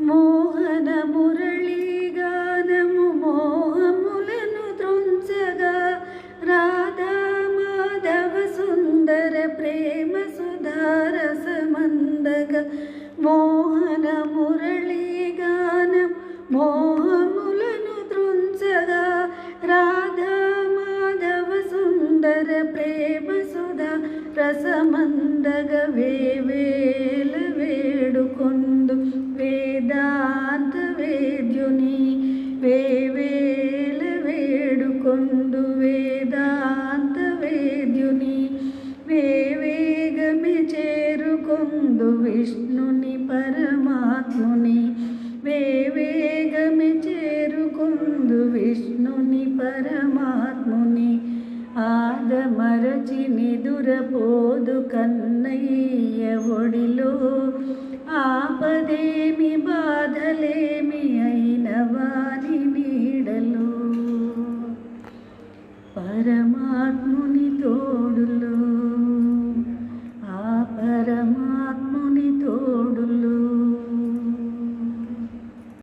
మోహన మురళీగానము మోహములను త్రుంచగా రాధా మాధవ సుందర ప్రేమ సుధారసమందగ మోహన మురళీగానం మోహములను త్రుంచగా రాధా మాధవ సుందర ప్రేమ సుధా రసమందగ వేవేల వేడుకొందు వేదాంత వేద్యుని వేవేల వేడుకొందు వేదాంత వేద్యుని వేవేగమి చేరుకొందు విష్ణుని పరమాత్ముని వేవేగమి చేరుకొందు విష్ణుని పరమాత్ముని ఆదమరచి నిదురపోదు కన్నయ్య ఒడిలో. ఆపదేమి బాధలేమి అయిన వారి నీడలో. పరమాత్ముని తోడులో